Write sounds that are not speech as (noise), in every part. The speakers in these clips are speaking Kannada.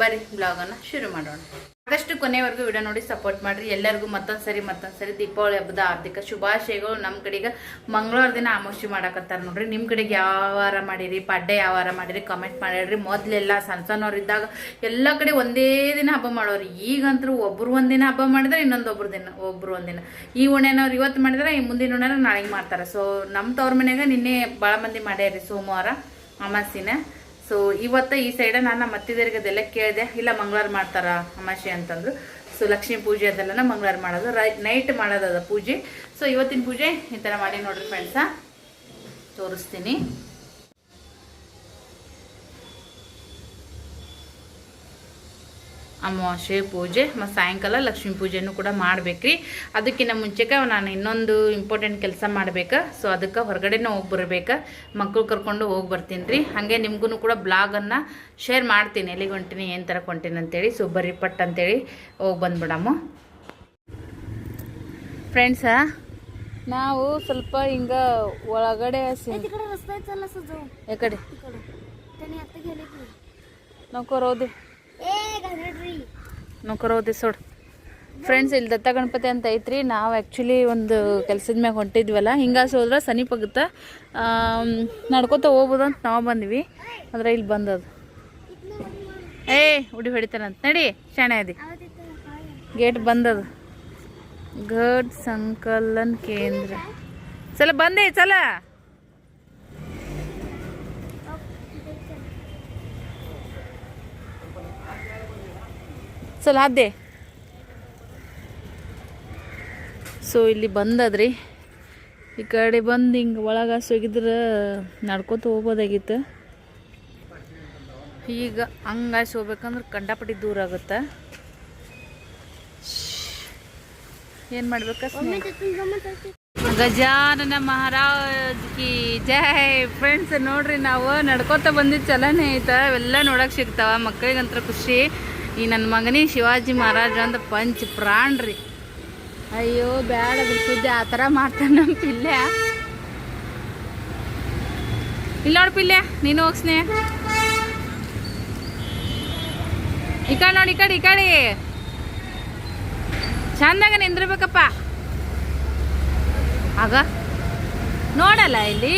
ಬರೀ ಬ್ಲಾಗನ್ನು ಶುರು ಮಾಡೋಣ. ಆದಷ್ಟು ಕೊನೆವರೆಗೂ ವಿಡಿಯೋ ನೋಡಿ ಸಪೋರ್ಟ್ ಮಾಡಿರಿ. ಎಲ್ಲರಿಗೂ ಮತ್ತೊಂದು ಸರಿ ದೀಪಾವಳಿ ಹಬ್ಬದ ಹಾರ್ದಿಕ ಶುಭಾಶಯಗಳು. ನಮ್ಮ ಕಡೆಗೆ ಮಂಗಳವಾರ ದಿನ ಆಮೋಷಿ ಮಾಡಕತ್ತಾರೆ ನೋಡ್ರಿ. ನಿಮ್ಮ ಕಡೆಗೆ ಯಾವಾರ ಮಾಡಿರಿ? ಪಡ್ಡೆ ಯಾವಾರ ಮಾಡಿರಿ? ಕಮೆಂಟ್ ಮಾಡಿರಿ. ಮೊದಲೆಲ್ಲ ಸಣ್ಣ ಸಣ್ಣವ್ರು ಇದ್ದಾಗ ಎಲ್ಲ ಕಡೆ ಒಂದೇ ದಿನ ಹಬ್ಬ ಮಾಡೋರು. ಈಗಂತೂ ಒಬ್ಬರು ಒಂದಿನ ಹಬ್ಬ ಮಾಡಿದ್ರೆ ಇನ್ನೊಂದು ಒಬ್ರು ದಿನ, ಒಬ್ರು ಒಂದಿನ ಈ ಉಣೆನವ್ರು ಇವತ್ತು ಮಾಡಿದ್ರೆ, ಈ ಮುಂದಿನ ಉಣೆನ ನಾಳೆಗೆ ಮಾಡ್ತಾರೆ. ಸೊ ನಮ್ಮ ತವ್ರ ಮನೆಯಾಗ ನಿನ್ನೆ ಭಾಳ ಮಂದಿ ಮಾಡ್ಯಾರಿ ಸೋಮವಾರ ಅಮಾಸಿನ ಸೊ ಇವತ್ತು ಈ ಸೈಡ ನಾನು ನಮ್ಮ ಅದೆಲ್ಲ ಕೇಳಿದೆ, ಇಲ್ಲ, ಮಂಗಳವಾರ ಮಾಡ್ತಾರ ಅಮಾಶೆ? ಅಂತಂದ್ರು. ಸೊ ಲಕ್ಷ್ಮೀ ಪೂಜೆ ಅದೆಲ್ಲ ಮಂಗಳವಾರ ಮಾಡೋದು. ರೈ ನೈಟ್ ಮಾಡೋದದ ಪೂಜೆ. ಸೊ ಇವತ್ತಿನ ಪೂಜೆ ಈ ಥರ ಮಾಡಿ ನೋಡ್ರಿ ಫ್ರೆಂಡ್ಸ ತೋರಿಸ್ತೀನಿ. ಅಮಾವಾಸ್ಯೆ ಪೂಜೆ ಮತ್ತು ಸಾಯಂಕಾಲ ಲಕ್ಷ್ಮೀ ಪೂಜೆನೂ ಕೂಡ ಮಾಡಬೇಕ್ರಿ. ಅದಕ್ಕಿಂತ ಮುಂಚೆಗೆ ನಾನು ಇನ್ನೊಂದು ಇಂಪಾರ್ಟೆಂಟ್ ಕೆಲಸ ಮಾಡ್ಬೇಕು. ಸೊ ಅದಕ್ಕೆ ಹೊರಗಡೆನೇ ಹೋಗಿ ಬರ್ಬೇಕು. ಮಕ್ಕಳು ಕರ್ಕೊಂಡು ಹೋಗಿ ಬರ್ತೀನಿ ರೀ ಹಾಗೆ ನಿಮಗೂ ಕೂಡ ಬ್ಲಾಗನ್ನು ಶೇರ್ ಮಾಡ್ತೀನಿ. ಎಲ್ಲಿಗೆ ಹೊಂಟೀನಿ ಏನು ಥರ ಹೊಂಟೀನಿ ಅಂತೇಳಿ. ಸೊ ಬರ್ರಿ ಪಟ್ ಅಂತೇಳಿ ಹೋಗಿ ಬಂದ್ಬಿಡಮ್ಮ. ಫ್ರೆಂಡ್ಸ ನಾವು ಸ್ವಲ್ಪ ಹಿಂಗ ಒಳಗಡೆ ಯಾಕಡೆ ನಾವು ಕರೋದು ಫ್ರೆಂಡ್ಸ್ ಇಲ್ಲಿ ದತ್ತ ಗಣಪತಿ ಅಂತ ಐತ್ರಿ. ನಾವು ಆ್ಯಕ್ಚುಲಿ ಒಂದು ಕೆಲಸದ ಮ್ಯಾಗ ಹೊಂಟಿದ್ವಲ್ಲ ಹಿಂಗಾಸಿ ಹೋದ್ರೆ ಸನಿಪಗುತ್ತ ನಡ್ಕೋತ ಹೋಗ್ಬೋದು ಅಂತ ನಾವು ಬಂದ್ವಿ. ಆದ್ರೆ ಇಲ್ಲಿ ಬಂದದು. ಏ, ಉಡಿ ಹೊಡಿತಾನಂತ. ನಡಿ, ಶಾಣೆ ಅದಿ ಗೇಟ್ ಬಂದದು. ಘಟ್ ಸಂಕಲನ್ ಕೇಂದ್ರ. ಚಲ, ಬಂದೆ, ಚಲ. ಸಲ ಅದೇ ಸೊ ಇಲ್ಲಿ ಬಂದದ್ರಿ. ಈ ಕಡೆ ಬಂದು ಹಿಂಗೆ ಒಳಗೆ ಸೊಗಿದ್ರೆ ನಡ್ಕೊತ ಹೋಗ್ಬೋದಾಗಿತ್ತು. ಈಗ ಹಂಗಾಯ್ಸಿ ಹೋಗ್ಬೇಕಂದ್ರೆ ಕಂಡಪಟ್ಟಿ ದೂರ ಆಗುತ್ತೆ. ಏನು ಮಾಡ್ಬೇಕು ಗಜಾನನ ಮಹಾರಾಜ್ ಕಿ ಜೈ. ಫ್ರೆಂಡ್ಸ್ ನೋಡ್ರಿ ನಾವು ನಡ್ಕೋತ ಬಂದಿದ್ದು ಚಲನೇ ಐತೆ. ಅವೆಲ್ಲ ನೋಡಕ್ಕೆ ಸಿಗ್ತಾವ. ಮಕ್ಕಳಿಗಂತರ ಖುಷಿ. ಈ ನನ್ನ ಮಗನಿಗೆ ಶಿವಾಜಿ ಮಹಾರಾಜ ಅಂತ ಪಂಚ ಪ್ರಾಣ್ ರೀ. ಅಯ್ಯೋ, ಬ್ಯಾಡ ಆ ಥರ ಮಾಡ್ತಾನೆ ನಮ್ಮ ಪಿಲ್ಯ. ಇಲ್ಲ ನೋಡಿ ಪಿಲ್ಯ, ನೀನು ಹೋಗ್ಸ್ನೇ ಈ ಕಡೆ ನೋಡಿ, ಈ ಕಡೆ ಈ ಕಡೆ. ಚಂದಾಗ ನಿಂದಿರ್ಬೇಕಪ್ಪ. ಆಗ ನೋಡಲ್ಲ ಇಲ್ಲಿ.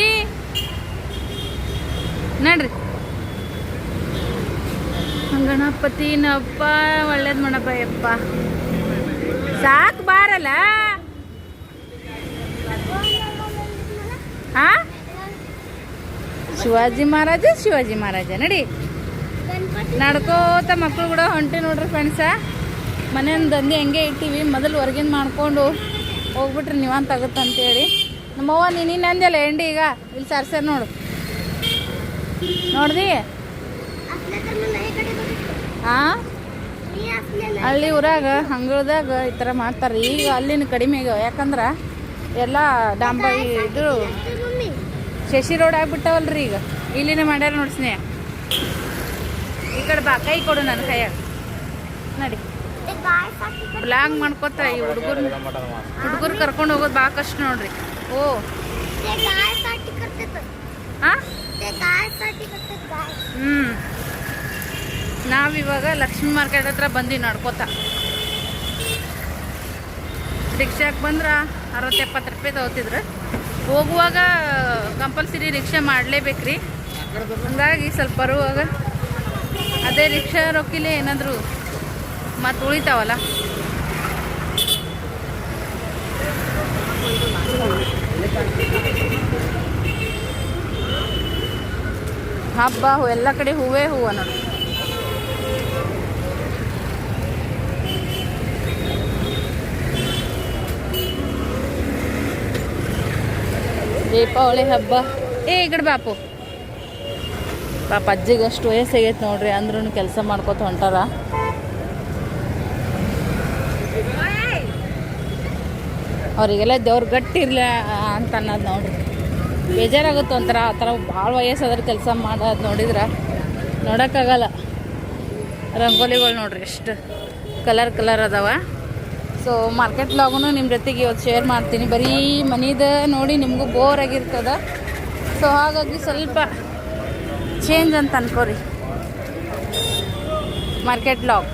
ನೋಡ್ರಿ. ಗಣಪತಿನಪ್ಪ ಒಳ್ಳೇದು ಮಾಡಪ್ಪ ಯಪ್ಪ. ಸಾಕು ಬಾರಲ್ಲ? ಹಾ ಶಿವಾಜಿ ಮಹಾರಾಜ ಶಿವಾಜಿ ಮಹಾರಾಜ, ನಡಿ. ನಡ್ಕೋತ ಮಕ್ಕಳು ಕೂಡ ಹೊಂಟಿ ನೋಡ್ರಿ ಫ್ರೆಂಡ್ಸ ಮನೆಯಿಂದ ದಂಧೆ ಹೆಂಗೆ ಇಟ್ಟಿವಿ, ಮೊದಲು ಹೊರಗಿನ ಮಾಡಿಕೊಂಡು ಹೋಗ್ಬಿಟ್ರಿ ನೀವಂತ ಆಗುತ್ತೆ ಅಂತೇಳಿ. ನಮ್ಮವ್ವ ನೀನು ಅಂದಲ್ಲ ಎಂಡಿ ಈಗ. ಇಲ್ಲಿ ಸರ್ಸರ್ ನೋಡು. ನೋಡ್ದಿ? ಹಾಂ ಹಳ್ಳಿ ಊರಾಗ ಹಂಗಳದಾಗ ಈ ಥರ ಮಾಡ್ತಾರೆ ಈಗ ಅಲ್ಲಿನ ಕಡಿಮೆ ಆಗ್ಯಾವ ಯಾಕಂದ್ರೆ ಎಲ್ಲ ಡಾಂಬಾಯಿ ಇದು ಶಶಿ ರೋಡ್ ಆಗ್ಬಿಟ್ಟವಲ್ರಿ ಈಗ. ಇಲ್ಲಿನ ಮಾಡ್ಯಾರ ನೋಡಿ ಸ್ನೇಹ. ಈ ಕಡೆ ಬಾ ಕೈ ಕೊಡು ನನ್ನ ಕೈಯಾಗ. ನಡಿ. ಬ್ಲಾಂಗ್ ಮಾಡ್ಕೋತ ಈ ಹುಡುಗರು ಹುಡುಗರು ಕರ್ಕೊಂಡು ಹೋಗೋದು ಭಾಳ ಕಷ್ಟ ನೋಡ್ರಿ. ಓ. ಹ್ಮ್. ಹ್ಞೂ ನಾವಿವಾಗ ಲಕ್ಷ್ಮೀ ಮಾರ್ಕೆಟ್ ಹತ್ರ ಬಂದು ನಡ್ಕೋತ. ರಿಕ್ಷಾಕ್ಕೆ ಬಂದ್ರೆ ಅರವತ್ತು ಎಪ್ಪತ್ತು ರೂಪಾಯಿ ತಗೋತಿದ್ರು. ಹೋಗುವಾಗ ಕಂಪಲ್ಸರಿ ರಿಕ್ಷಾ ಮಾಡಲೇಬೇಕ್ರಿ. ಹಂಗಾಗಿ ಸ್ವಲ್ಪ ಬರುವಾಗ ಅದೇ ರಿಕ್ಷಾ ರೊಕ್ಕಿಲೆ ಏನಾದರೂ ಮತ್ತು ಉಳಿತಾವಲ್ಲ. ಹಬ್ಬ ಎಲ್ಲ ಕಡೆ ಹೂವೇ ಹೂವು ನೋಡಿ. ದೀಪಾವಳಿ ಹಬ್ಬ. ಏ ಈ ಕಡೆ ಬಾಪು. ಪಾಪ ಅಜ್ಜಿಗೆ ಅಷ್ಟು ವಯಸ್ಸಾಗೈತೆ ನೋಡ್ರಿ ಅಂದ್ರೂ ಕೆಲಸ ಮಾಡ್ಕೊತ ಹೊಂಟಾರ. ಅವರಿಗೆಲ್ಲ ದೇವ್ರು ಗಟ್ಟಿರ್ಲ ಅಂತ ಅನ್ನೋದು ನೋಡ್ರಿ. ಬೇಜಾರಾಗುತ್ತೆ ಒಂಥರ ಆ ಥರ ಭಾಳ ವಯಸ್ಸಾದ್ರೆ ಕೆಲಸ ಮಾಡೋದು ನೋಡಿದ್ರೆ. ನೋಡೋಕ್ಕಾಗಲ್ಲ. ರಂಗೋಲಿಗಳು ನೋಡ್ರಿ ಎಷ್ಟು ಕಲರ್ ಕಲರ್ ಅದಾವ. ಸೊ ಮಾರ್ಕೆಟ್ ಲಾಗೂ ನಿಮ್ಮ ಜೊತೆಗೆ ಇವತ್ತು ಶೇರ್ ಮಾಡ್ತೀನಿ. ಬರೀ ಮನೀದ ನೋಡಿ ನಿಮಗೂ ಬೋರ್ ಆಗಿರ್ತದ. ಸೊ ಹಾಗಾಗಿ ಸ್ವಲ್ಪ ಚೇಂಜ್ ಅಂತ ಅನ್ಕೋರಿ. ಮಾರ್ಕೆಟ್ ಲಾಗ್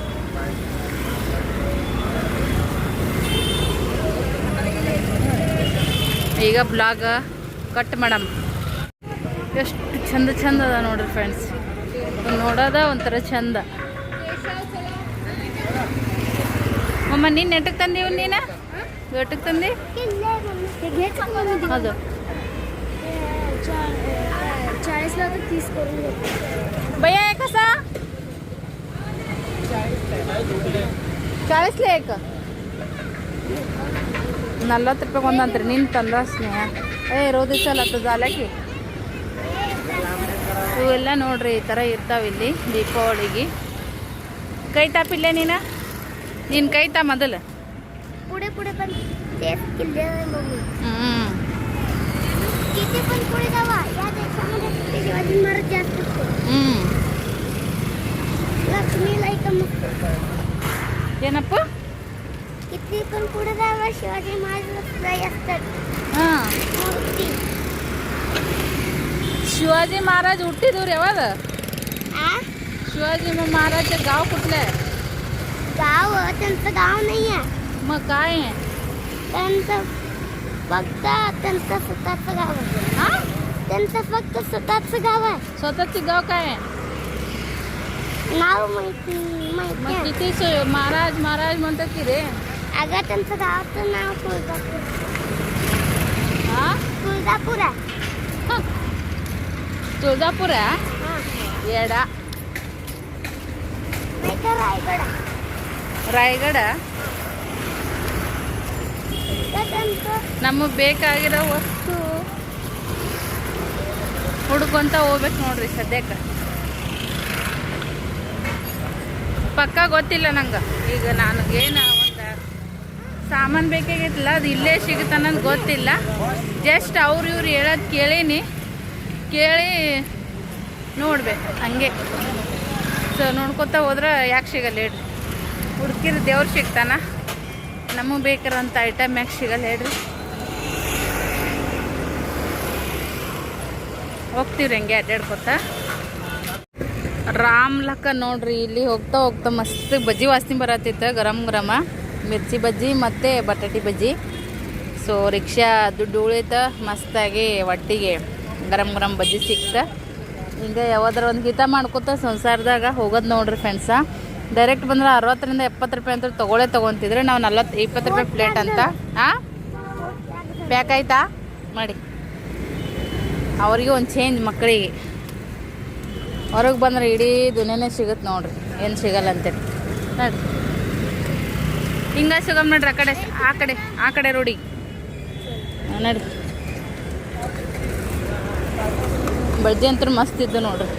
ಈಗ ಬ್ಲಾಗ ಕಟ್ ಮಾಡಮ್ ಎಷ್ಟು ಚಂದ ಚಂದ ಅದ ನೋಡ್ರಿ ಫ್ರೆಂಡ್ಸ್ ನೋಡೋದ ಒಂಥರ ಚಂದ. ಅಮ್ಮ ನೀನು ನೆಟ್ಟಗೆ ತಂದಿ ಇವ್ನು ನೀನು? ಎಟ್ಟಕ್ಕೆ ತಂದಿ? ಅದು ಭಯ ಕಸ ಚಾಳಿಸ್ಲೇ ಏಕ ನಲ್ವತ್ತು ರೂಪಾಯಿ ಒಂದಂತ್ರಿ ನಿನ್ನ ತಂದ ಸ್ನೇಹ. ಏ ರೋದಿ ಸಲ ಜಾಲಕಿ ಇವೆಲ್ಲ ನೋಡ್ರಿ, ಈ ಥರ ಇರ್ತಾವಿಲ್ಲಿ ದೀಪಾವಳಿಗೆ. ಕೈ ತಾಪಿಲ್ಲ ನೀನು? ನೀನು ಕೈ ತಾ ಮೊದಲು पुढे पुढे पण तेच किल्ले आहे मम्मी ಹ್ಞೂ किती पण पुढे जावा या देशामध्ये फक्त शिवाजी महाराज जास्त असतो ಹ್ಞೂ लक्ष्मीला इथं मस्त ಏನಪ್ಪ किती पण पुढे जावा शिवाजी महाराज लय असतात ಹಾಂ मूर्ती शिवाजी महाराज ಹುಟ್ಟಿದವ್ರು ಯಾವಾಗ आ शिवाजी मग महाराजचे गाव कुठलं आहे गाव त्यांचं गाव नाही आहे मग काय आहे? त्यांचं फक्त त्यांचं स्वतःचं गाव आहे. हा? त्यांचं फक्त स्वतःचं गाव आहे. स्वतःचे गाव काय आहे? नाव माहिती माहिती मग आहे. किती स- महाराज महाराज म्हणतात की रे. अगं त्यांचं गावाचं नाव तुळजापूर. हा? तुळजापूर आहे. तुळजापूर आहे हां. येडा. नाही तर रायगड आहे. ರಾಯಗಡ. ನಮಗೆ ಬೇಕಾಗಿರೋ ವಸ್ತು ಹುಡುಕೊಂತ ಹೋಗ್ಬೇಕು ನೋಡ್ರಿ ಸದ್ಯಕ್ಕೆ. ಪಕ್ಕ ಗೊತ್ತಿಲ್ಲ ನಂಗೆ. ಈಗ ನಾನು ಏನು ಒಂದು ಸಾಮಾನು ಬೇಕಾಗಿತ್ತಲ್ಲ, ಅದು ಇಲ್ಲೇ ಸಿಗುತ್ತೆ ಗೊತ್ತಿಲ್ಲ. ಜಸ್ಟ್ ಅವ್ರು ಇವ್ರು ಹೇಳೋದು ಕೇಳೀನಿ. ಕೇಳಿ ನೋಡ್ಬೇಕು, ಹಂಗೆ. ಸೊ ನೋಡ್ಕೊತಾ ಹೋದ್ರೆ ಯಾಕೆ ಸಿಗಲ್ಲ ಹೇಳ್ರಿ ಹುಡುಕಿರ ದೇವ್ರು ಸಿಗ್ತಾನ? ನಮಗೆ ಬೇಕಾರಂಥ ಐಟಮ್ ಯಾಕೆ ಸಿಗಲ್ಲ ಹೇಳ್ರಿ. ಹೋಗ್ತೀವ್ರಿ ಹಂಗೆ ಅಡ್ಡಾಡ್ಕೊತ ರಾಮ್ಲಕ್ಕ ನೋಡ್ರಿ, ಇಲ್ಲಿ ಹೋಗ್ತಾ ಹೋಗ್ತಾ ಮಸ್ತ್ ಬಜ್ಜಿ ವಾಸನೆ ಬರತ್ತಿತ್ತು, ಗರಂ ಗರಮ. ಮಿರ್ಚಿ ಬಜ್ಜಿ ಮತ್ತು ಬಟಾಟಿ ಬಜ್ಜಿ. ಸೊ ರಿಕ್ಷಾ ದುಡ್ಡು ಉಳಿತ, ಮಸ್ತಾಗಿ ಒಟ್ಟಿಗೆ ಗರಂ ಗರಂ ಬಜ್ಜಿ ಸಿಕ್ತ. ಹಿಂಗೆ ಯಾವ್ದಾರ ಒಂದು ಗೀತ ಮಾಡ್ಕೊತ ಸಂಸಾರದಾಗ ಹೋಗೋದು ನೋಡ್ರಿ ಫ್ರೆಂಡ್ಸ ಡೈರೆಕ್ಟ್ ಬಂದ್ರೆ ಅರವತ್ತರಿಂದ ಎಪ್ಪತ್ತು ರೂಪಾಯಿ ಅಂತ ತೊಗೊಳೇ ತೊಗೊತಿದ್ರೆ ನಾವು ನಲ್ವತ್ತು, ಇಪ್ಪತ್ತು ರೂಪಾಯಿ ಪ್ಲೇಟ್ ಅಂತ. ಹಾಂ ಪ್ಯಾಕ್ ಆಯ್ತಾ? ಮಾಡಿ. ಅವರಿಗೆ ಒಂದು ಚೇಂಜ್ ಮಕ್ಕಳಿಗೆ. ಹೊರಗೆ ಬಂದ್ರೆ ಇಡೀ ದುನಿಯಾನೇ ಸಿಗುತ್ತೆ ನೋಡ್ರಿ. ಏನು ಸಿಗಲ್ಲ ಅಂತೇಳಿ ನೋಡಿರಿ. ಹಿಂಗ ಸಿಗಮ್ ನೋಡ್ರಿ ಆ ಕಡೆ ಆ ಕಡೆ ಆ ಕಡೆ ರೋಡಿಗೆ ನಡ್ರಿ. ಬಜ್ಜಿ ಅಂತೂ ಮಸ್ತ್ ಇದ್ದು ನೋಡ್ರಿ.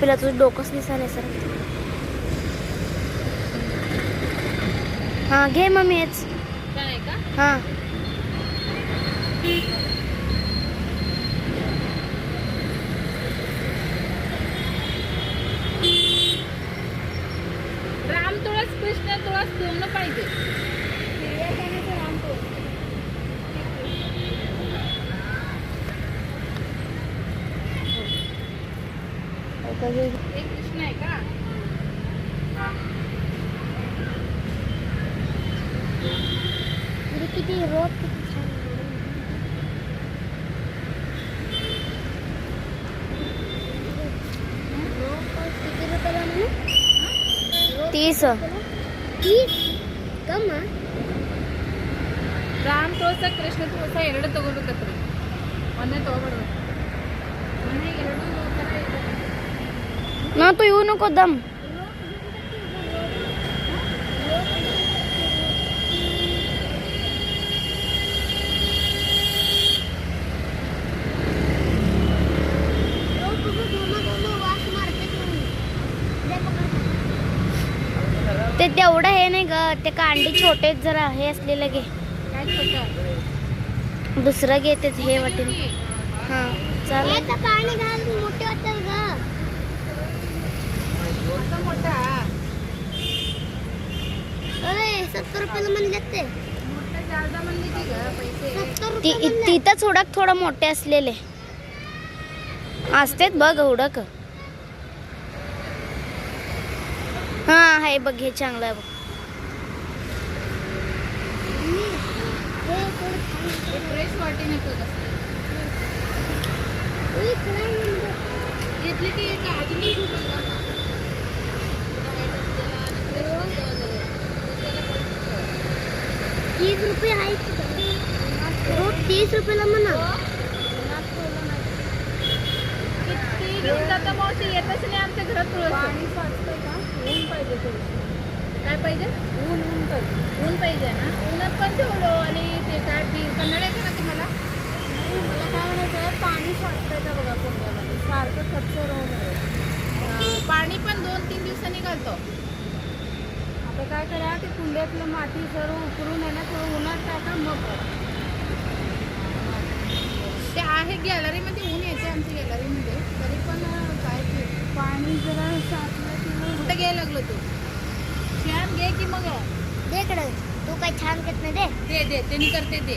पहिला तुझं डोकंच दिसायला सर हां घे मम्मी हेच. हां. आहे का राम तुळस कृष्ण तुळस दोन पाहिजे. एक कृष्ण आहे का म्हणजे किती रोज किती छान किती रुपयाला म्हणू तीस तीस कम ರಾಮ್ ತುಳಸ ಕೃಷ್ಣ ತುಳಸ ಎರಡು ತಗೋಬೇಕತ್ರಿ ಒಂದೇ ತಗೋಬಾರ್ದು ಮನೆಗೆ ಎರಡು ಥರ ಇದೆ Natuyo na ko dam. ते तेवढं हे नाही ग ते कांडी छोटे जरा हे असलेलं घे. दुसरं घे ते हे वाटेल. हां चालेल. सत्तर रुपयाला म्हणले ते ती तिथंच हुडक थोडं मोठे असलेले. असतेत बघ हुडक हा आहे बघ हे चांगलं आहे बघ. घेतली की एक अजून तीस रुपये आहे हो तीस रुपयाला म्हणा. किती दिवसाचा मावशी? येतच नाही आमच्या घरात तुळस. ऊन पाहिजे काय पाहिजे? ऊन ऊन पाहिजे. ऊन पाहिजे ना? ऊनात पण ठेवलो आणि ते काय बी कन्नड येते ना तुम्हाला? मला काय म्हणायचं? पाणी साठतंय का बघा कुंड्यामध्ये सारखं खर्च राहून पाणी पण दोन तीन दिवसांनी घालतो. आता काय करा ते कुंड्यातलं माती सर्व उकरून आहे ना थोडं उन्हात टाका मग. ते आहे गॅलरीमध्ये ऊन येते आमच्या गॅलरीमध्ये. तरी पण काय ते पाणी जरा साचलं की कुठं घ्यायला लागलो तू? छान घे की मग. देकडे तू काय छान करत नाही दे. दे दे. त्यांनी करते दे.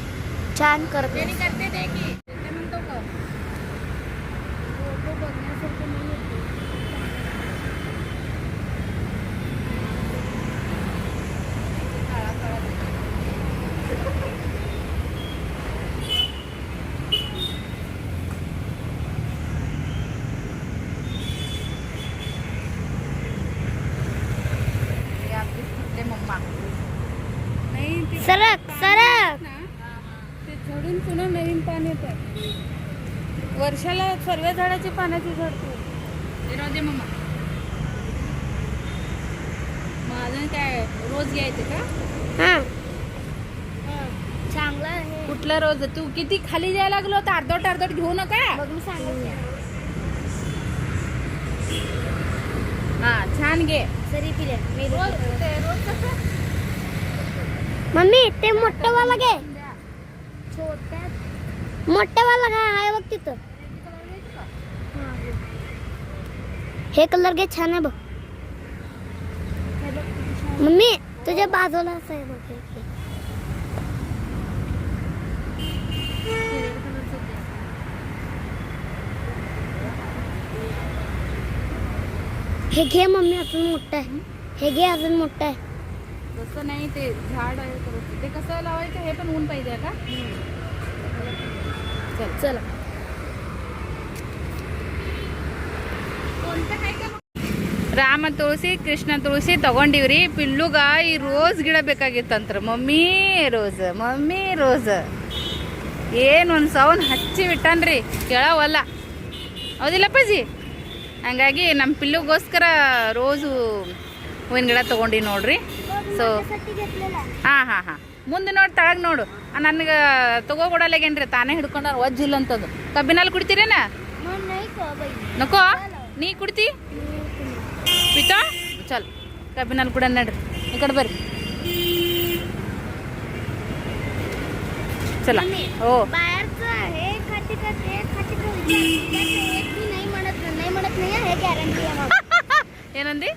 छान करते. त्यांनी करते दे की ते का फोटो बघण्यासारखं नाही आहे ते. काळा काळा दिसतो. हे आपले कुठले मम्मा नाही ते सरक सरक. ना, ते झडून पुन्हा नवीन पान येत आहे वर्षाला सर्व झाडाची पानाची झडतो दे मम्मा माझं काय रोज घ्यायचं का? हा. चांगला आहे. कुठला रोज? तू किती खाली जायला लागलो तर अर्धवट अर्धवट घेऊ नका? हा छान घे. सरी पिले मी रोज रोज कसं? मम्मी ते मोठं वाला घे. मोठं वाला घ्या आहे बघ तिथं. हे कलर घे छान आहे बघ. मम्मी तुझ्या बाजूला असं आहे बघ हे घे मम्मी अजून मोठं आहे. हे घे अजून मोठं आहे. तसं नाही ते झाड आहे खरंच. ते कसं लावायचं हे पण ऊन पाहिजे का चल चला ರಾಮ ತುಳಸಿ ಕೃಷ್ಣ ತುಳಸಿ ತಗೊಂಡಿವ್ರಿ ಪಿಲ್ಲುಗ ಈ ರೋಸ್ ಗಿಡ ಬೇಕಾಗಿತ್ತಂತ್ರ ಮಮ್ಮಿ ರೋಸ್ ಮಮ್ಮಿ ರೋಸ್ ಏನು ಒಂದು ಸೌನ್ ಹಚ್ಚಿ ಬಿಟ್ಟಾನ್ರಿ ಕೇಳವಲ್ಲ ಹೌದಿಲ್ಲ ಅಪ್ಪಾಜಿ ಹಂಗಾಗಿ ನಮ್ಮ ಪಿಲ್ಲುಗೋಸ್ಕರ ರೋಸು ಹೂವಿನ ಗಿಡ ತೊಗೊಂಡಿ ನೋಡ್ರಿ ಸೊ ಹಾಂ ಹಾಂ ಹಾಂ. ಮುಂದೆ ನೋಡಿ ತಳಗೆ ನೋಡು. ನನಗೆ ತಗೋಗೊಡಲ್ಲೇಗೇನ್ರಿ ತಾನೇ ಹಿಡ್ಕೊಂಡಾರ ಒಜ್ಜಿಲ್ಲ ಅಂತದ್ದು ಕಬ್ಬಿನಲ್ಲಿ ಕುಡ್ತೀರೇನ? ನಕೋ ನೀ ಕುಡ್ತಿ? ಪಿತಾ ಚಲ್ ಕಬ್ಬಿನಲ್ಲಿ ಕುಡ ನಡ್ರಿ. ಈ ಕಡೆ ಬರ್ರಿ. ಚಲ. ಓ. ಏನಂದಿ?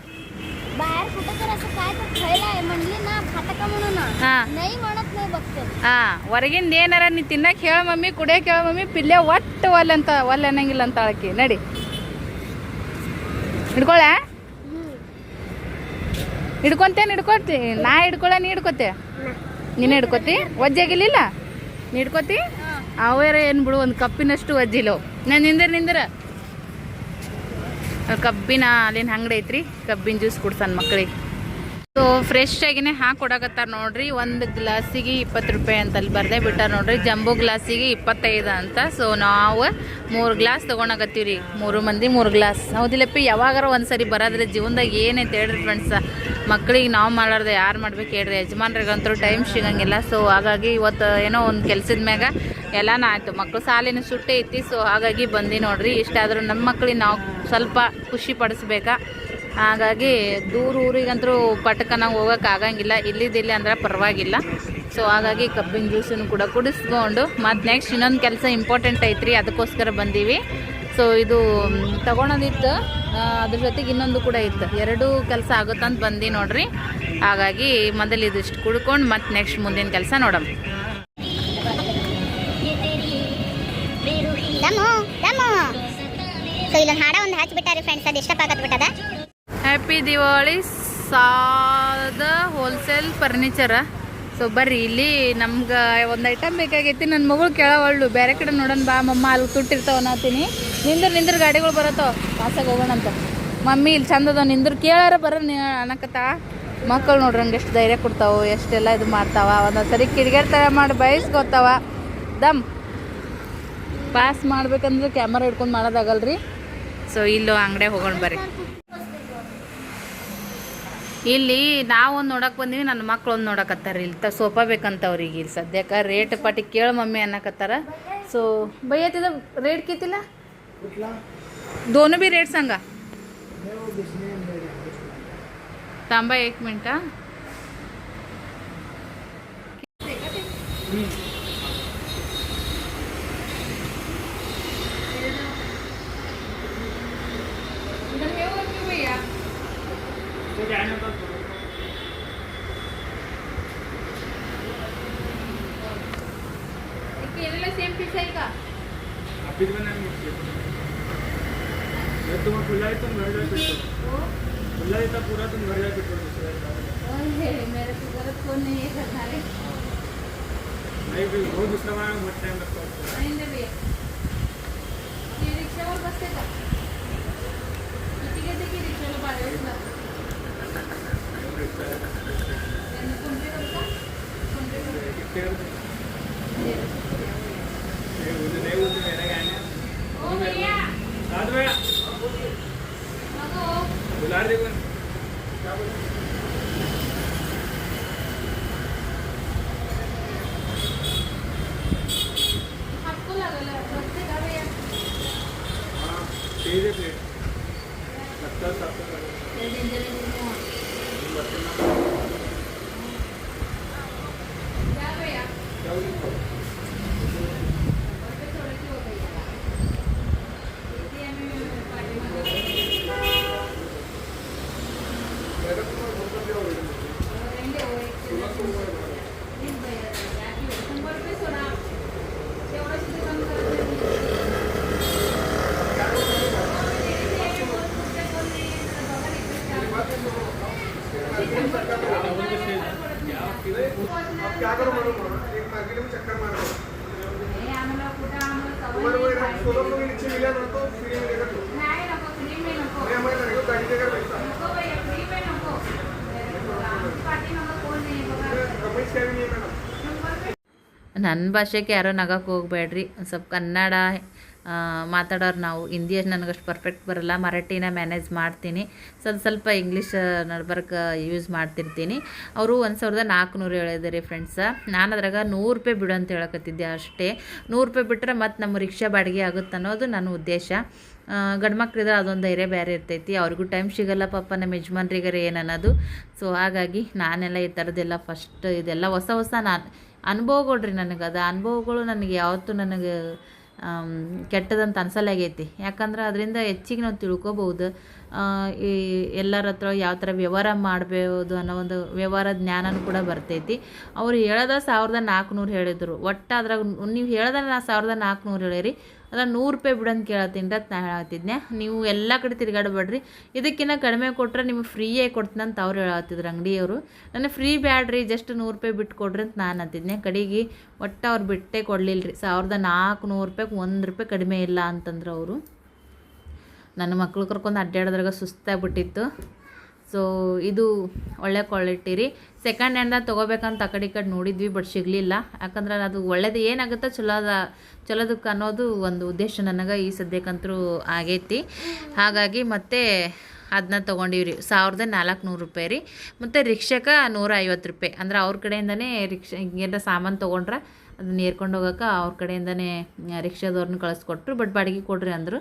बाहेर कुठं तर असं काय तर खायला आहे म्हणली ना खाता का म्हणून ಹಾ नाही म्हणत नाही बघते ಹಾ ಹೊರಗಿಂದ ಏನಾರ ನೀ ತಿನ್ನಕ್ಕೆ ಹೇಳ ಮಮ್ಮಿ ಕುಡಿಯಕ್ಕೆ ಹೇಳ ಮಮ್ಮಿ ಪಿಲ್ಲೆ ಒಟ್ಟು ಒಲ್ಲೆ ಅಂತ ಒಲ್ಲೆ ಅನ್ನಂಗಿಲ್ಲ ಅಂತ ಆಳಕಿ ನಡಿ ಹಿಡ್ಕೊಳ ಹಿಡ್ಕೊಂತೇನೆ ಹಿಡ್ಕೊತಿ ನಾ ಹಿಡ್ಕೊಳ ನೀ ಹಿಡ್ಕೊತೆ ನೀನು ಹಿಡ್ಕೊತಿ ವಜ್ಜಾಗಿಲ್ಲ ನೀ ಹಿಡ್ಕೊತಿ ಅವೇರ ಏನು ಬಿಡು ಒಂದು ಕಪ್ಪಿನಷ್ಟು ವಜ್ಜಿಲ್ಲವು ನಾನು ನಿಂದಿರ ನಿಂದಿರ ಕಬ್ಬಿನ ಅಲ್ಲಿನ ಅಂಗಡಿ ಐತ್ರಿ ಕಬ್ಬಿನ ಜ್ಯೂಸ್ ಕುಡ್ಸನ್ ಮಕ್ಳಿಗೆ. ಸೊ ಫ್ರೆಶ್ ಆಗಿನೇ ಹಾಕಿ ಕೊಡಕತ್ತಾರ ನೋಡ್ರಿ. ಒಂದು ಗ್ಲಾಸಿಗೆ ಇಪ್ಪತ್ತು ರೂಪಾಯಿ ಅಂತ ಅಲ್ಲಿ ಬರ್ದೆ ಬಿಟ್ಟಾರ ನೋಡ್ರಿ. ಜಂಬೋ ಗ್ಲಾಸಿಗೆ ಇಪ್ಪತ್ತೈದು ಅಂತ. ಸೊ ನಾವು ಮೂರು ಗ್ಲಾಸ್ ತೊಗೊಳಕತ್ತೀವಿ ರೀ ಮೂರು ಮಂದಿ ಮೂರು ಗ್ಲಾಸ್. ಹೌದಿಲ್ಲಪ್ಪಿ, ಯಾವಾಗಾರ ಒಂದು ಸರಿ ಬರೋದ್ರೆ ಜೀವನದಾಗ ಏನೈತೆ ಹೇಳ್ರಿ ಫ್ರೆಂಡ್ಸ ಮಕ್ಳಿಗೆ ನಾವು ಮಾಡಾರ್ದೆ ಯಾರು ಮಾಡ್ಬೇಕು ಹೇಳ್ರಿ. ಯಜಮಾನ್ರಿಗಂತೂ ಟೈಮ್ ಸಿಗಂಗಿಲ್ಲ. ಸೊ ಹಾಗಾಗಿ ಇವತ್ತು ಏನೋ ಒಂದು ಕೆಲ್ಸದ ಮ್ಯಾಗ ಎಲ್ಲಾನ ಆಯಿತು. ಮಕ್ಕಳು ಸಾಲಿನ ಸುಟ್ಟೆ ಐತಿ. ಸೊ ಹಾಗಾಗಿ ಬಂದು ನೋಡ್ರಿ. ಇಷ್ಟಾದರೂ ನಮ್ಮ ಮಕ್ಕಳಿಗೆ ನಾವು ಸ್ವಲ್ಪ ಖುಷಿ ಪಡಿಸ್ಬೇಕಾ? ಹಾಗಾಗಿ ದೂರ ಊರಿಗಂತರೂ ಪಟಕನ ಹೋಗೋಕೆ ಆಗಂಗಿಲ್ಲ. ಇಲ್ಲಿದ್ದಿಲ್ಲಿ ಅಂದ್ರೆ ಪರವಾಗಿಲ್ಲ. ಸೊ ಹಾಗಾಗಿ ಕಬ್ಬಿನ ಜ್ಯೂಸನ್ನು ಕೂಡ ಕುಡಿಸ್ಕೊಂಡು, ಮತ್ತು ನೆಕ್ಸ್ಟ್ ಇನ್ನೊಂದು ಕೆಲಸ ಇಂಪಾರ್ಟೆಂಟ್ ಐತ್ರಿ, ಅದಕ್ಕೋಸ್ಕರ ಬಂದೀವಿ. ಸೊ ಇದು ತಗೊಳೋದಿತ್ತು. ಅದ್ರ ಜೊತೆಗೆ ಇನ್ನೊಂದು ಕೂಡ ಇತ್ತು. ಎರಡೂ ಕೆಲಸ ಆಗುತ್ತಂತ ಬಂದು ನೋಡ್ರಿ. ಹಾಗಾಗಿ ಮೊದಲು ಇದಿಷ್ಟು ಕುಡ್ಕೊಂಡು, ಮತ್ತು ನೆಕ್ಸ್ಟ್ ಮುಂದಿನ ಕೆಲಸ ನೋಡಮ್. ದಮ್ಮು ದಮ್ಮು. ಸೊ ಇಲ್ಲೊಂದು ಹಾಡ ಒಂದು ಹಚ್ಬಿಟ್ಟಾರೆ ಫ್ರೆಂಡ್ಸ್ ಅದು ಇಷ್ಟಪ್ಪಾಗತ್ ಬಿಟ್ಟದ? ಹ್ಯಾಪಿ ದಿವಾಳಿ ಸಾದ ಹೋಲ್ಸೇಲ್ ಫರ್ನಿಚರ ಸೊ ಬರ್ರಿ, ಇಲ್ಲಿ ನಮ್ಗೆ ಒಂದು ಐಟಮ್ ಬೇಕಾಗೈತಿ. ನನ್ನ ಮಗಳು ಕೇಳವಳ್ಳು ಬೇರೆ ಕಡೆ ನೋಡೋಣ ಬಾ ಮಮ್ಮ, ಅಲ್ಲಿ ತುಟ್ಟಿರ್ತಾವ ಅನ್ನತೀನಿ ನಿಂದ್ರ ನಿಂದ್ರ ಗಾಡಿಗಳು ಬರತ್ತವ ಪಾಸಾಗಿ ಹೋಗೋಣಂತ ಮಮ್ಮಿ, ಇಲ್ಲಿ ಚಂದ ಅದಾವ. ನಿಂದ್ರ ಕೇಳಾರ ಬರ ಅನ್ನಕತ್ತ ಮಕ್ಕಳು ನೋಡ್ರಂಗೆ ಎಷ್ಟು ಧೈರ್ಯ ಕೊಡ್ತಾವ, ಎಷ್ಟೆಲ್ಲ ಇದು ಮಾಡ್ತಾವ. ಒಂದೊಂದು ಸರಿ ಕಿಡಿಗೇರ್ ಮಾಡಿ ಬಯಸ್ಕೊತಾವ. ದಮ್. ಪಾಸ್ ಮಾಡ್ಬೇಕಂದ್ರೆ ಕ್ಯಾಮರಾ ಹಿಡ್ಕೊಂಡು ಮಾಡೋದಾಗಲ್ರಿ ಸೊ ಇಲ್ಲೂ ಅಂಗಡಿ ಹೋಗೋಣ ಬರ್ರಿ. ಇಲ್ಲಿ ನಾವೊಂದು ನೋಡಕ್ಕೆ ಬಂದೀವಿ ನನ್ನ ಮಕ್ಳು ಒಂದು ನೋಡಕತ್ತಾರ ಇಲ್ಲಿ. ತ ಸೋಫಾ ಬೇಕಂತ ಅವ್ರಿಗೆ ಇಲ್ಲಿ ಸದ್ಯಕ್ಕೆ. ರೇಟ್ ಪಟ್ಟಿ ಕೇಳು ಮಮ್ಮಿ ಅನ್ನಕತ್ತಾರ. ಸೊ ಬೈಯತ್ತಿದ ರೇಟ್ ಕಿತ್ತಿಲ್ಲ ದೋನು ಬಿ ರೇಟ್ ಸಂಗ? ತಾಂಬ, ಏಕ್ ಮಿಂಟ? कोण नाही हे करणार आहे ती रिक्षावर बसते का किती घेते की रिक्षाला बारावीस त्यांना कोणते करता कोणते करता बुलार देखो ನನ್ನ ಭಾಷೆಗೆ ಯಾರೋ ನಗಕ್ಕೆ ಹೋಗ್ಬೇಡ್ರಿ. ಸ್ವಲ್ಪ ಕನ್ನಡ ಮಾತಾಡೋರು ನಾವು. ಹಿಂದಿ ನನಗಷ್ಟು ಪರ್ಫೆಕ್ಟ್ ಬರಲ್ಲ. ಮರಾಠಿನ ಮ್ಯಾನೇಜ್ ಮಾಡ್ತೀನಿ. ಸ್ವಲ್ಪ ಸ್ವಲ್ಪ ಇಂಗ್ಲೀಷ್ ನಡ್ಬರ್ಕ ಯೂಸ್ ಮಾಡ್ತಿರ್ತೀನಿ. ಅವರು ಒಂದು ಸಾವಿರದ ನಾಲ್ಕುನೂರು ಹೇಳಿದ್ದಾರೆ ಫ್ರೆಂಡ್ಸ ನಾನು ಅದ್ರಾಗ ನೂರು ರೂಪಾಯಿ ಬಿಡು ಅಂತ ಹೇಳಕತ್ತಿದ್ದೆ ಅಷ್ಟೇ. ನೂರು ರೂಪಾಯಿ ಬಿಟ್ಟರೆ ಮತ್ತು ನಮ್ಮ ರಿಕ್ಷಾ ಬಾಡಿಗೆ ಆಗುತ್ತೆ ಅನ್ನೋದು ನನ್ನ ಉದ್ದೇಶ. ಗಂಡು ಮಕ್ಳಿದ್ರೆ ಅದೊಂದು ಧೈರ್ಯ ಬೇರೆ ಇರ್ತೈತಿ. ಅವ್ರಿಗೂ ಟೈಮ್ ಸಿಗಲ್ಲ ಪಾಪ ನಮ್ಮ ಯಜಮಾನ್ರಿಗರೆ ಏನು ಅನ್ನೋದು ಸೊ ಹಾಗಾಗಿ ನಾನೆಲ್ಲ ಈ ಥರದ್ದೆಲ್ಲ ಫಸ್ಟ್ ಇದೆಲ್ಲ ಹೊಸ ಹೊಸ ನಾನು ಅನುಭವಗಳ್ರಿ ನನಗೆ. ಅದು ಅನುಭವಗಳು ನನಗೆ ಯಾವತ್ತೂ ನನಗೆ ಕೆಟ್ಟದಂತ ಅನ್ಸಲಾಗೈತಿ ಯಾಕಂದ್ರೆ ಅದರಿಂದ ಹೆಚ್ಚಿಗೆ ನಾವು ತಿಳ್ಕೊಬೋದು ಈ ಎಲ್ಲರ ಹತ್ರ ಯಾವ ಥರ ವ್ಯವಹಾರ ಮಾಡಬಹುದು ಅನ್ನೋ ಒಂದು ವ್ಯವಹಾರ ಜ್ಞಾನನೂ ಕೂಡ ಬರ್ತೈತಿ. ಅವ್ರು ಹೇಳ್ದ ಸಾವಿರದ ನಾಲ್ಕುನೂರು ಹೇಳಿದರು. ಒಟ್ಟು ಅದ್ರಾಗ ನೀವು ಹೇಳ್ದ ನಾ ಸಾವಿರದ ನಾಲ್ಕುನೂರು ಹೇಳಿರಿ. ಅದ್ರಾಗ ನೂರು ರೂಪಾಯಿ ಬಿಡೋಂತ ಕೇಳತ್ತೀನಿ ಅಂತ ನಾ ಹೇಳತ್ತಿದ್ನೆ. ನೀವು ಎಲ್ಲ ಕಡೆ ತಿರ್ಗಾಡಬೇಡ್ರಿ. ಇದಕ್ಕಿಂತ ಕಡಿಮೆ ಕೊಟ್ಟರೆ ನಿಮಗೆ ಫ್ರೀಯೇ ಕೊಡ್ತೀನಿ ಅಂತ ಅವ್ರು ಹೇಳತ್ತಿದ್ರು ಅಂಗಡಿಯವರು. ನನಗೆ ಫ್ರೀ ಬ್ಯಾಡ್ರಿ ಜಸ್ಟ್ ನೂರು ರೂಪಾಯಿ ಬಿಟ್ಟು ಕೊಡ್ರಿ ಅಂತ ನಾನು ಅಂತಿದ್ನೆ. ಕಡೆಗೆ ಒಟ್ಟು ಅವ್ರು ಬಿಟ್ಟೇ ಕೊಡಲಿಲ್ಲ ರೀ ಸಾವಿರದ ನಾಲ್ಕುನೂರು ರೂಪಾಯಿಗೆ ಒಂದು ರೂಪಾಯಿ ಕಡಿಮೆ ಇಲ್ಲ ಅಂತಂದ್ರೆ ಅವರು. ನನ್ನ ಮಕ್ಳು ಕರ್ಕೊಂಡು ಅಡ್ಡಾಡೋದ್ರಾಗ ಸುಸ್ತಾಗ್ಬಿಟ್ಟಿತ್ತು ಸೊ ಇದು ಒಳ್ಳೆ ಕ್ವಾಲಿಟಿ ರೀ. ಸೆಕೆಂಡ್ ಹ್ಯಾಂಡ್ದಾಗ ತೊಗೋಬೇಕಂತ ಆ ಕಡೆ ಈ ಕಡೆ ನೋಡಿದ್ವಿ ಬಟ್ ಸಿಗಲಿಲ್ಲ. ಯಾಕಂದ್ರೆ ಅದು ಒಳ್ಳೇದು ಏನಾಗುತ್ತೆ ಚಲೋದ ಚಲೋದಕ್ಕೆ ಅನ್ನೋದು ಒಂದು ಉದ್ದೇಶ ನನಗೆ ಈ ಸದ್ಯಕ್ಕಂತರೂ ಆಗೈತಿ. ಹಾಗಾಗಿ ಮತ್ತೆ ಅದನ್ನ ತೊಗೊಂಡಿವ್ರಿ ಸಾವಿರದ ನಾಲ್ಕುನೂರು ರೂಪಾಯಿ ರೀ. ಮತ್ತು ರಿಕ್ಷಕ್ಕೆ ನೂರ ರೂಪಾಯಿ. ಅಂದ್ರೆ ಅವ್ರ ಕಡೆಯಿಂದನೇ ರಿಕ್ಷಾ, ಹಿಂಗೆಲ್ಲ ಸಾಮಾನು ತೊಗೊಂಡ್ರೆ ಅದನ್ನ ಏರ್ಕೊಂಡು ಹೋಗೋಕೆ ಅವ್ರ ಕಡೆಯಿಂದನೇ ರಿಕ್ಷಾದವ್ರನ್ನ ಕಳಿಸ್ಕೊಟ್ರು. ಬಟ್ ಬಾಡಿಗೆ ಕೊಡ್ರಿ ಅಂದರು.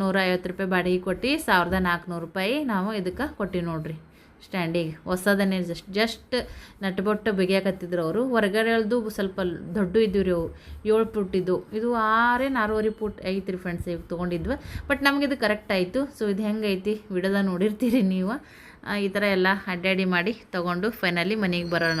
ನೂರ ಐವತ್ತು ರೂಪಾಯಿ ಬಾಡಿಗೆ ಕೊಟ್ಟು ಸಾವಿರದ ನಾಲ್ಕುನೂರು ರೂಪಾಯಿ ನಾವು ಇದಕ್ಕೆ ಕೊಟ್ಟಿವಿ ನೋಡ್ರಿ. ಸ್ಟ್ಯಾಂಡಿಗೆ ಹೊಸದನ್ನೇ ಜಸ್ಟ್ ಜಸ್ಟ್ ನಟ್ಬೊಟ್ಟು ಬಿಗಿಯಾಕತ್ತಿದ್ರು ಅವರು. ಹೊರಗಡೆದು ಸ್ವಲ್ಪ ದೊಡ್ಡ ಇದ್ದೀವಿ ರೀ ಅವು. ಏಳು ಫುಟ್ ಇದ್ದು. ಇದು ಆರೇ ನಾರುವರೆ ಫುಟ್ ಐತಿ ಫ್ರೆಂಡ್ಸ್ ಇವಾಗ ತೊಗೊಂಡಿದ್ವಿ. ಬಟ್ ನಮಗೆ ಇದು ಕರೆಕ್ಟ್ ಆಯಿತು. ಸೊ ಇದು ಹೆಂಗೈತಿ ಐತಿ ವಿಡಿಯೋದ ನೋಡಿರ್ತೀರಿ ನೀವು. ಈ ಥರ ಎಲ್ಲ ಅಡ್ಡಾಡಿ ಮಾಡಿ ತೊಗೊಂಡು ಫೈನಲಿ ಮನೆಗೆ ಬರೋಣ.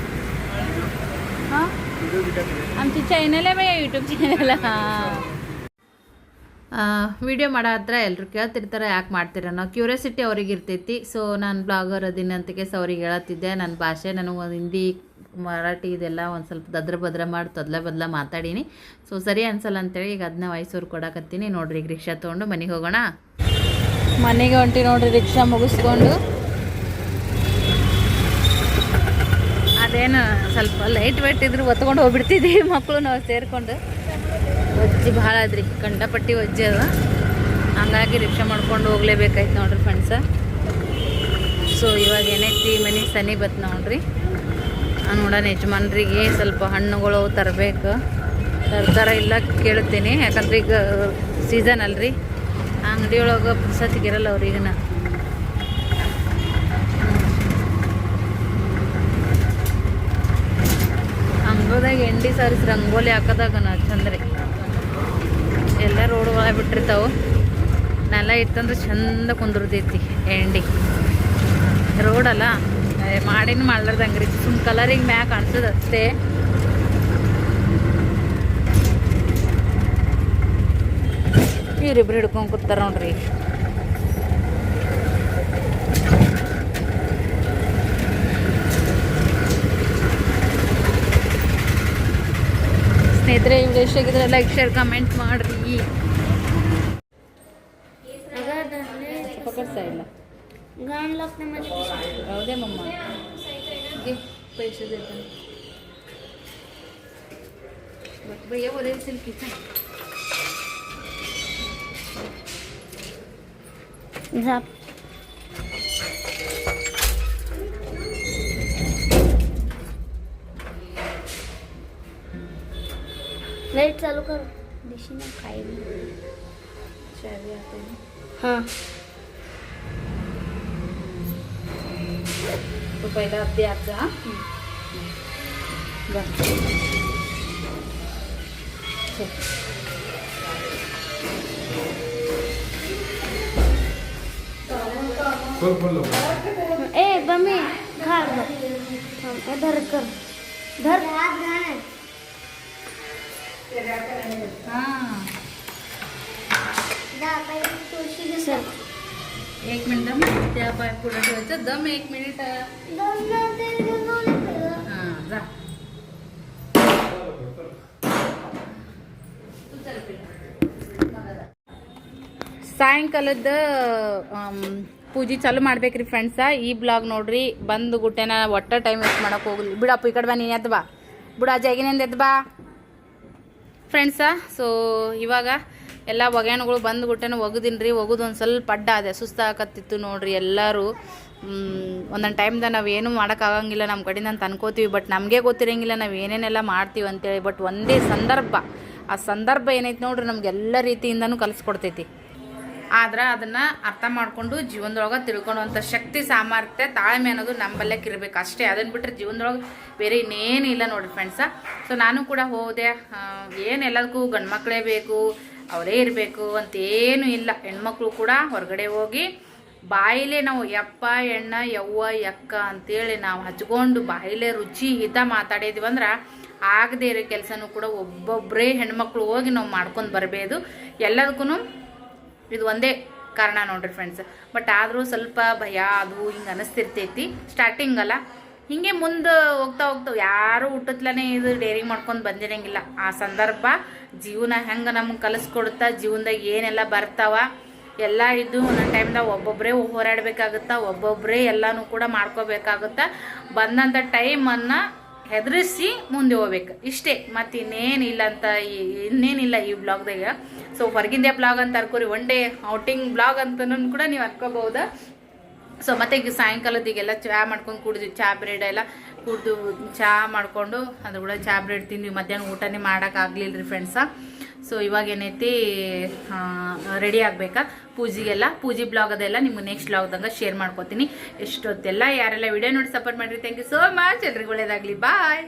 आमची चॅनल आहे बघा यूट्यूब चॅनल ಹಾಂ ವಿಡಿಯೋ ಮಾಡೋ ಹತ್ರ ಎಲ್ಲರೂ ಕೇಳ್ತಿರ್ತಾರೆ ಯಾಕೆ ಮಾಡ್ತೀರ ಅನ್ನೋ ಕ್ಯೂರಿಯಾಸಿಟಿ ಅವ್ರಿಗೆ ಇರ್ತೈತಿ ಸೊ ನಾನು ಬ್ಲಾಗರ್ ಅದೀನಿ ಅಂತಕ್ಕೆ ಸೊ ಅವ್ರಿಗೆ ಹೇಳತ್ತಿದ್ದೆ ನನ್ನ ಭಾಷೆ ನನಗೆ ಒಂದು ಹಿಂದಿ ಮರಾಠಿ ಇದೆಲ್ಲ ಒಂದು ಸ್ವಲ್ಪ ದದ್ರ ಭದ್ರ ಮಾಡಿ ತೊದಲ ಬದಲ ಮಾತಾಡೀನಿ ಸೊ ಸರಿ ಅನ್ಸಲ್ಲ ಅಂತೇಳಿ ಈಗ ಅದನ್ನ ವಯಸ್ಸೂರು ಕೊಡಕತ್ತೀನಿ ನೋಡ್ರಿ ಈಗ ರಿಕ್ಷಾ ತೊಗೊಂಡು ಮನೆಗೆ ಹೋಗೋಣ ಮನೆಗೆ ಹೊಂಟಿ ನೋಡ್ರಿ ರಿಕ್ಷಾ ಮುಗಿಸ್ಕೊಂಡು ಅದೇನು ಸ್ವಲ್ಪ ಲೈಟ್ ವೇಟ್ ಇದ್ರು ಒತ್ಕೊಂಡು ಹೋಗ್ಬಿಡ್ತಿದ್ವಿ. (laughs) ಮಕ್ಕಳು ನಾವು ಸೇರಿಕೊಂಡು. ಒಜ್ಜಿ ಭಾಳ ಅದ್ರಿ ಕಂಡಪಟ್ಟಿ ಒಜ್ಜಿ ಅದ. ಹಂಗಾಗಿ ರಿಕ್ಷಾ ಮಾಡ್ಕೊಂಡು ಹೋಗ್ಲೇಬೇಕಾಯ್ತು ನೋಡ್ರಿ ಫ್ರೆಂಡ್ಸ ಸೊ ಇವಾಗ ಏನೈತಿ ಮನೆ? ಸನಿ ಬತ್ ನೋಡ್ರಿ. ನೋಡೋಣ ಯಜಮಾನ್ರಿಗೆ ಸ್ವಲ್ಪ ಹಣ್ಣುಗಳು ತರಬೇಕು. ತರ್ತಾರ ಇಲ್ಲ ಕೇಳ್ತೀನಿ ಯಾಕಂದ್ರೆ ಈಗ ಸೀಸನ್ ಅಲ್ರಿ. ಅಂಗಡಿಯೊಳಗೆ ಪುರ್ಸತ್ತಿಗಿರಲ್ಲ ಅವ್ರಿಗನ ಅಂಗಳದಾಗ ಎಂಡಿ ಸಾರಿಸಿ ರಂಗೋಲಿ ಹಾಕೋದಾಗ ನಾ ಚಂದ್ರಿ. ಎಲ್ಲ ರೋಡ್ ಒಳಗೆ ಬಿಟ್ಟಿರ್ತಾವೆ. ನೆಲ ಇತ್ತಂದ್ರೆ ಚಂದ ಕುಂದಿರ್ತೈತಿ ಎಂಡಿ ರೋಡಲ್ಲ ಮಾಡಿನ ಮಾಡ್ಲಾರ್ದಂಗೆ ರೀ ಸುಮ್ ಕಲರಿಂಗ್ ಮ್ಯಾಗ ಕಾಣ್ತದ ಅಷ್ಟೇ. ಇವ್ರಿಬ್ರು ಹಿಡ್ಕೊಂಡು ಕೂತಾರ ನೋಡ್ರಿ. ಸ್ನೇಹಿತರೆ ಈ ವಿಡಿಯೋ ಇಷ್ಟ ಆಗಿದ್ರೆ ಲೈಕ್ ಶೇರ್ ಕಮೆಂಟ್ ಮಾಡ್ರಿ ಪಕಡ್ತಾ ಇಲ್ಲ घाण लागतं माझ्या खिशात. राहू दे मम्मा घे पैसे देतो बघ भैया बोलायचं की चल. झाप लाइट चालू कर. दिशी ना काही नाही. हां. पहिला ते आता ए बमी खा धर कर. धर. एक मिनिट दम त्या पाय पुढे ठेवायचं दम एक मिनिट हां जा ಸಾಯಂಕಾಲದ ಆಮ್, ಪೂಜೆ ಚಾಲು ಮಾಡ್ಬೇಕ್ರಿ ಫ್ರೆಂಡ್ಸ ಈ ಬ್ಲಾಗ್ ನೋಡ್ರಿ ಬಂದು ಗುಟ್ಟೆನ ಒಟ್ಟ ಟೈಮ್ ವೇಸ್ಟ್ ಮಾಡಕ್ಕೆ ಹೋಗಲಿ ಬಿಡಪ್ಪ ಈ ಕಡೆ ಬಾ ನೀನು ಎದ್ದು ಬಾ ಬಿಡ ಜಾಗಿನಿಂದ ಎದ್ದು ಬಾ ಫ್ರೆಂಡ್ಸ? ಸೊ ಇವಾಗ ಎಲ್ಲ ಒಗ್ಯಾಣಗಳು ಬಂದು ಗುಟ್ಟೆನ ಒಗದಿನ್ರಿ, ಒಗದು ಒಂದು ಸ್ವಲ್ಪ ಅಡ್ಡ ಅದೇ ಸುಸ್ತಾಗತ್ತಿತ್ತು ನೋಡ್ರಿ ಎಲ್ಲರೂ. ಒಂದೊಂದು ಟೈಮ್ದಾಗ ನಾವು ಏನು ಮಾಡೋಕ್ಕಾಗಂಗಿಲ್ಲ ನಮ್ಮ ಕಡೆಯಿಂದ ಅಂತ ಅನ್ಕೋತೀವಿ ಬಟ್ ನಮಗೆ ಗೊತ್ತಿರಂಗಿಲ್ಲ, ನಾವು ಏನೇನೆಲ್ಲ ಮಾಡ್ತೀವಿ ಅಂತೇಳಿ. ಬಟ್ ಒಂದೇ ಸಂದರ್ಭ, ಆ ಸಂದರ್ಭ ಏನೈತೆ ನೋಡ್ರಿ ನಮ್ಗೆ ಎಲ್ಲ ರೀತಿಯಿಂದನೂ ಕಲಿಸ್ಕೊಡ್ತೈತಿ. ಆದ್ರೆ ಅದನ್ನ ಅರ್ಥ ಮಾಡ್ಕೊಂಡು ಜೀವನದೊಳಗೆ ತಿಳ್ಕೊಳ್ಳುವಂಥ ಶಕ್ತಿ, ಸಾಮರ್ಥ್ಯ, ತಾಳ್ಮೆ ಅನ್ನೋದು ನಮ್ಮಲ್ಲಕ್ಕೆ ಇರಬೇಕು ಅಷ್ಟೇ ಅದನ್ನ ಬಿಟ್ಟರೆ ಜೀವನದೊಳಗೆ ಬೇರೆ ಇನ್ನೇನು ಇಲ್ಲ ನೋಡಿ ಫ್ರೆಂಡ್ಸ ಸೊ ನಾನು ಕೂಡ ಹೋದೆ. ಏನು ಎಲ್ಲದಕ್ಕೂ ಗಂಡ್ಮಕ್ಳೇ ಬೇಕು, ಅವರೇ ಇರಬೇಕು ಅಂತೇನು ಇಲ್ಲ. ಹೆಣ್ಮಕ್ಳು ಕೂಡ ಹೊರಗಡೆ ಹೋಗಿ ಬಾಯಿಲೆ ನಾವು ಯಪ್ಪ, ಎಣ್ಣ, ಯವ್ವ, ಯಕ್ಕ ಅಂತೇಳಿ ನಾವು ಹಚ್ಕೊಂಡು ಬಾಯಿಲೆ ರುಚಿ, ಹಿತ ಮಾತಾಡಿದ್ವಿ ಅಂದ್ರೆ ಆಗದೇ ಇರೋ ಕೆಲಸನೂ ಕೂಡ ಒಬ್ಬೊಬ್ಬರೇ ಹೆಣ್ಮಕ್ಳು ಹೋಗಿ ನಾವು ಮಾಡ್ಕೊಂಡು ಬರಬೇಕು. ಎಲ್ಲದಕ್ಕೂ ಇದು ಒಂದೇ ಕಾರಣ ನೋಡ್ರಿ ಫ್ರೆಂಡ್ಸ್ ಬಟ್ ಆದರೂ ಸ್ವಲ್ಪ ಭಯ ಅದು ಹಿಂಗೆ ಅನಿಸ್ತಿರ್ತೈತಿ. ಸ್ಟಾರ್ಟಿಂಗ್ ಅಲ್ಲ. ಹಿಂಗೆ ಮುಂದೆ ಹೋಗ್ತಾ ಹೋಗ್ತಾವೆ ಯಾರು ಹುಟ್ಟತ್ಲನೇ ಇದು ಡೇರಿಂಗ್ ಮಾಡ್ಕೊಂಡು ಬಂದಿರಂಗಿಲ್ಲ. ಆ ಸಂದರ್ಭ ಜೀವನ ಹೆಂಗೆ ನಮ್ಗೆ ಕಲಿಸ್ಕೊಡುತ್ತಾ, ಜೀವನದಾಗ ಏನೆಲ್ಲ ಬರ್ತಾವ, ಎಲ್ಲ ಇದ್ದು ಒಂದೊಂದು ಟೈಮ್ದಾಗ ಒಬ್ಬೊಬ್ಬರೇ ಹೋರಾಡಬೇಕಾಗುತ್ತಾ ಒಬ್ಬೊಬ್ಬರೇ ಎಲ್ಲನೂ ಕೂಡ ಮಾಡ್ಕೋಬೇಕಾಗುತ್ತಾ. ಬಂದಂಥ ಟೈಮನ್ನು ಹೆದರಿಸಿ ಮುಂದೆ ಹೋಗ್ಬೇಕು. ಇಷ್ಟೇ. ಮತ್ತು ಇನ್ನೇನಿಲ್ಲ ಅಂತ ಇನ್ನೇನಿಲ್ಲ ಈ ಬ್ಲಾಗ್ದಾಗ. ಸೊ ಹೊರಗಿಂದೆ ಬ್ಲಾಗ್ ಅಂತ ಅನ್ಕೋರಿ. ಒನ್ ಡೇ ಔಟಿಂಗ್ ಬ್ಲಾಗ್ ಅಂತನೂ ಕೂಡ ನೀವು ಅನ್ಕೋಬಹುದಾ? ಸೊ ಮತ್ತೆ ಈಗ ಸಾಯಂಕಾಲದಿಗೆಲ್ಲ ಚಹಾ ಮಾಡ್ಕೊಂಡು ಕುಡಿದ್ವಿ ಚಾ ಬ್ರೆಡ್ ಎಲ್ಲ ಕುಡಿದು ಚಹಾ ಮಾಡಿಕೊಂಡು ಅದ್ರ ಕೂಡ ಚಾ ಬ್ರೆಡ್ ತಿಂದ್ವಿ. ಮಧ್ಯಾಹ್ನ ಊಟನೇ ಮಾಡೋಕ್ಕಾಗಲಿಲ್ಲ ರೀ ಫ್ರೆಂಡ್ಸ ಸೊ ಇವಾಗ ಏನೈತಿ ರೆಡಿ ಆಗಬೇಕಾ? ಪೂಜೆಗೆಲ್ಲ, ಪೂಜಿ ಬ್ಲಾಗ್ ಅದೆಲ್ಲ ನಿಮ್ಗೆ ನೆಕ್ಸ್ಟ್ ಬ್ಲಾಗ್ದಾಗ ಶೇರ್ ಮಾಡ್ಕೊತೀನಿ. ಎಷ್ಟೊತ್ತೆಲ್ಲ ಯಾರೆಲ್ಲ ವಿಡಿಯೋ ನೋಡಿ ಸಪೋರ್ಟ್ ಮಾಡಿರಿ ಥ್ಯಾಂಕ್ ಯು ಸೋ ಮಚ್ ಎಲ್ರಿಗೂ ಒಳ್ಳೇದಾಗಲಿ. ಬಾಯ್